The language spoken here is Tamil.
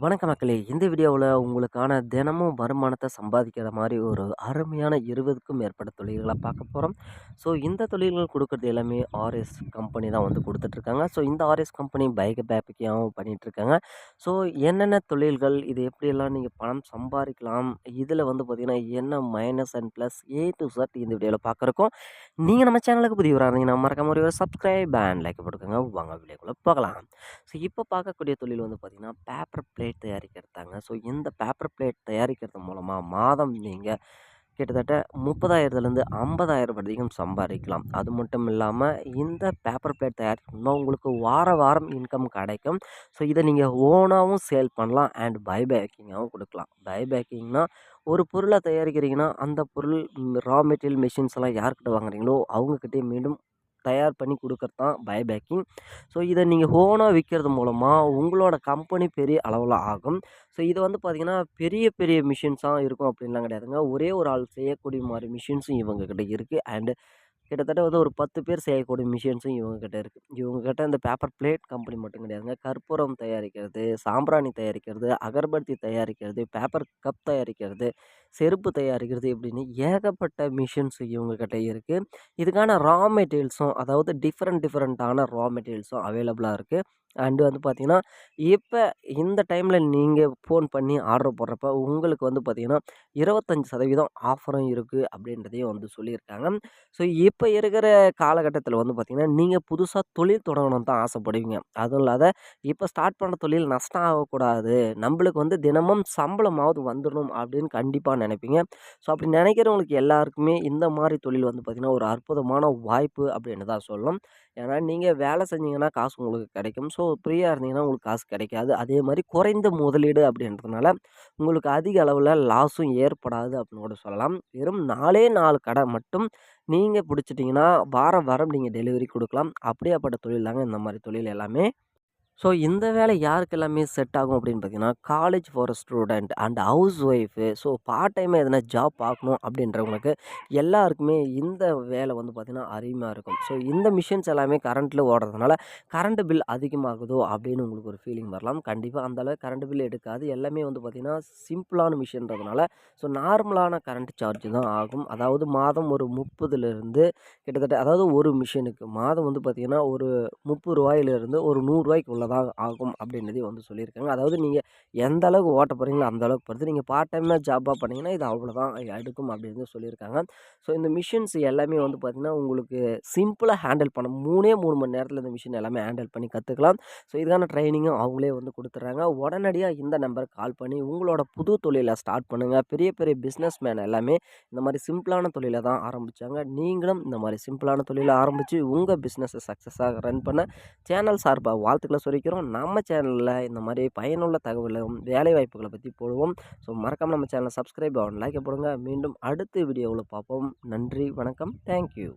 வணக்க மக்களே! இந்த வீடியோவில் உங்களுக்கான தினமும் வருமானத்தை சம்பாதிக்கிற மாதிரி ஒரு அருமையான 20க்கும் மேற்பட்ட தொழில்களை பார்க்க போகிறோம் ஸோ இந்த தொழில்கள் கொடுக்குறது எல்லாமே ஆர்எஸ் கம்பெனி தான் வந்து கொடுத்துட்ருக்காங்க ஸோ இந்த ஆர்எஸ் கம்பெனி பைக் பேப்பிக்காகவும் பண்ணிகிட்ருக்காங்க ஸோ என்னென்ன தொழில்கள், இது எப்படியெல்லாம் நீங்கள் பணம் சம்பாதிக்கலாம் இதில் வந்து பார்த்தீங்கன்னா, என்ன minus and plus A to shirt இந்த வீடியோவில் பார்க்குறோம். நீங்கள் நம்ம சேனலுக்கு புதிய இருந்தீங்கன்னா, மறக்காம ஒரு சப்ஸ்கிரைப் அண்ட் லைக் போட்டுக்கோங்க. வாங்க வீடியோக்குள்ளே போகலாம். ஸோ இப்போ பார்க்கக்கூடிய தொழில் வந்து பார்த்தீங்கன்னா, பேப்பர் பிளேட் தயாரிக்கிறதாங்க. ஸோ இந்த பேப்பர் பிளேட் தயாரிக்கிறது மூலமாக மாதம் நீங்கள் கிட்டத்தட்ட 30,000லேருந்து 50,000 வரைக்கும் சம்பாதிக்கலாம். அது மட்டும் இல்லாமல் இந்த பேப்பர் பிளேட் தயாரிக்கணும்னா உங்களுக்கு வார வாரம் இன்கம் கிடைக்கும். ஸோ இதை நீங்கள் ஓனாகவும் சேல் பண்ணலாம் அண்ட் பை பேக்கிங்காகவும் கொடுக்கலாம். பை பேக்கிங்னா ஒரு பொருளை தயாரிக்கிறீங்கன்னா, அந்த பொருள் ரா மெட்டீரியல் மிஷின்ஸ் எல்லாம் யார்கிட்ட வாங்குறீங்களோ, அவங்கக்கிட்டே மீண்டும் தயார் பண்ணி கொடுக்குறது தான் பை பேக்கிங். ஸோ இதை நீங்கள் ஹோனாக விற்கிறது மூலமாக உங்களோட கம்பெனி பெரிய அளவில் ஆகும். ஸோ இது வந்து பார்த்திங்கன்னா பெரிய பெரிய மிஷின்ஸாக இருக்கும் அப்படின்லாம் கிடையாதுங்க. ஒரே ஒரு ஆள் செய்யக்கூடிய மாதிரி மிஷின்ஸும் இவங்கக்கிட்ட இருக்குது அண்டு கிட்டத்தட்ட வந்து ஒரு 10 பேர் செய்யக்கூடிய மிஷின்ஸும் இவங்கக்கிட்ட இருக்குது இவங்கக்கிட்ட இந்த பேப்பர் பிளேட் கம்பெனி மட்டும் கிடையாதுங்க. கற்பூரம் தயாரிக்கிறது, சாம்பிராணி தயாரிக்கிறது, அகர்பத்தி தயாரிக்கிறது, பேப்பர் கப் தயாரிக்கிறது, செருப்பு தயாரிக்கிறது இப்படின்னு ஏகப்பட்ட மிஷின்ஸ் இவங்கக்கிட்ட இருக்குது இதுக்கான ரா மெட்டீரியல்ஸும் அதாவது டிஃப்ரெண்ட் டிஃப்ரெண்ட்டான ரா மெட்டீரியல்ஸும் அவைலபிளாக இருக்குது அண்டு வந்து பார்த்திங்கன்னா இப்போ இந்த டைமில் நீங்கள் ஃபோன் பண்ணி ஆர்டர் போடுறப்ப உங்களுக்கு வந்து பார்த்தீங்கன்னா, 25% ஆஃபரும் இருக்குது அப்படின்றதையும் வந்து சொல்லியிருக்காங்க. ஸோ இப்போ இருக்கிற காலகட்டத்தில் வந்து பார்த்திங்கன்னா நீங்கள் புதுசாக தொழில் தொடங்கணும் தான் ஆசைப்படுவீங்க. அதுவும் இல்லாத இப்போ ஸ்டார்ட் பண்ண தொழில் நஷ்டம் ஆகக்கூடாது. நம்மளுக்கு வந்து தினமும் சம்பளமாவது வந்துடணும் அப்படின்னு கண்டிப்பாக நினைப்பீங்க. ஸோ அப்படி நினைக்கிறவங்களுக்கு எல்லாருக்குமே இந்த மாதிரி தொழில் வந்து பார்த்திங்கன்னா ஒரு அற்புதமான வாய்ப்பு அப்படின்னு தான் சொல்லணும். ஏன்னா நீங்கள் வேலை செஞ்சீங்கன்னா காசு உங்களுக்கு கிடைக்கும். ஸோ ஃப்ரீயாக இருந்தீங்கன்னா உங்களுக்கு காசு கிடைக்காது. அதே மாதிரி குறைந்த முதலீடு அப்படின்றதுனால உங்களுக்கு அதிக அளவில் லாஸும் ஏற்படாது அப்படின்னு கூட சொல்லலாம். வெறும் 4ஏ 4 கடை மட்டும் நீங்கள் பிடிச்சிட்டிங்கன்னா வாரம் வாரம் நீங்கள் டெலிவரி கொடுக்கலாம் அப்படியாப்பட்ட தொழில் தாங்க இந்த மாதிரி தொழில் எல்லாமே. ஸோ இந்த வேலை யாருக்கு எல்லாமே செட் ஆகும் அப்படின்னு பார்த்தீங்கன்னா, college for student and housewife so part டைமா எதனா ஜாப் பார்க்கணும் அப்படின்றவங்களுக்கு எல்லாருக்குமே இந்த வேலை வந்து பார்த்திங்கன்னா அருமையாக இருக்கும். ஸோ இந்த மிஷின்ஸ் எல்லாமே கரண்ட்டில் ஓடுறதுனால கரண்ட் பில் அதிகமாகுதோ அப்படின்னு உங்களுக்கு ஒரு ஃபீலிங் வரலாம். கண்டிப்பாக அந்தளவுக்கு கரண்ட் பில் எடுக்காது. எல்லாமே வந்து பார்த்திங்கன்னா சிம்பிளான மிஷின்றதுனால ஸோ நார்மலான கரண்ட் சார்ஜ் தான் ஆகும். அதாவது மாதம் ஒரு 30லிருந்து கிட்டத்தட்ட அதாவது ஒரு மிஷினுக்கு மாதம் வந்து பார்த்திங்கன்னா ஒரு முப்பது ரூபாயிலேருந்து ஒரு நூறுரூவாய்க்கு உள்ள 100க்குள்ள தான் ஆகும் அப்படின்றதையும் வந்து சொல்லியிருக்காங்க. அதாவது நீங்கள் எந்த அளவுக்கு ஓட்ட போகிறீங்களோ அந்த அளவுக்கு பொறுத்து. நீங்கள் பார்ட் டைமாக ஜாப்பாக பண்ணிங்கன்னா இது அவ்வளோதான் எடுக்கும் அப்படின்னு சொல்லியிருக்காங்க. ஸோ இந்த மிஷின்ஸ் எல்லாமே வந்து பார்த்திங்கன்னா உங்களுக்கு சிம்பிளாக ஹேண்டில் பண்ண 3ஏ 3 மணி நேரத்தில் இந்த மிஷின் எல்லாமே ஹேண்டில் பண்ணி கற்றுக்கலாம் ஸோ இதுக்கான ட்ரைனிங்கும் அவங்களே வந்து கொடுத்துட்றாங்க உடனடியாக இந்த நம்பருக்கு கால் பண்ணி உங்களோட புது தொழிலை ஸ்டார்ட் பண்ணுங்கள் பெரிய பெரிய பிஸ்னஸ் மேன் எல்லாமே இந்த மாதிரி சிம்பிளான தொழிலை தான் ஆரம்பித்தாங்க நீங்களும் இந்த மாதிரி சிம்பிளான தொழிலை ஆரம்பித்து உங்கள் பிஸ்னஸை சக்ஸஸாக ரன் பண்ண சேனல் சார்பாக வாழ்த்துக்களை சொல்லி சொல்லிக்கிறோம். நம்ம சேனலில் இந்த மாதிரி பயனுள்ள தகவலும், வேலைவாய்ப்புகளை பற்றி போடுவோம். ஸோ மறக்காமல் நம்ம சேனலை சப்ஸ்கிரைப் ஆகணும் லைக்கை போடுங்க. மீண்டும் அடுத்த வீடியோவில் பார்ப்போம். நன்றி, வணக்கம். Thank you.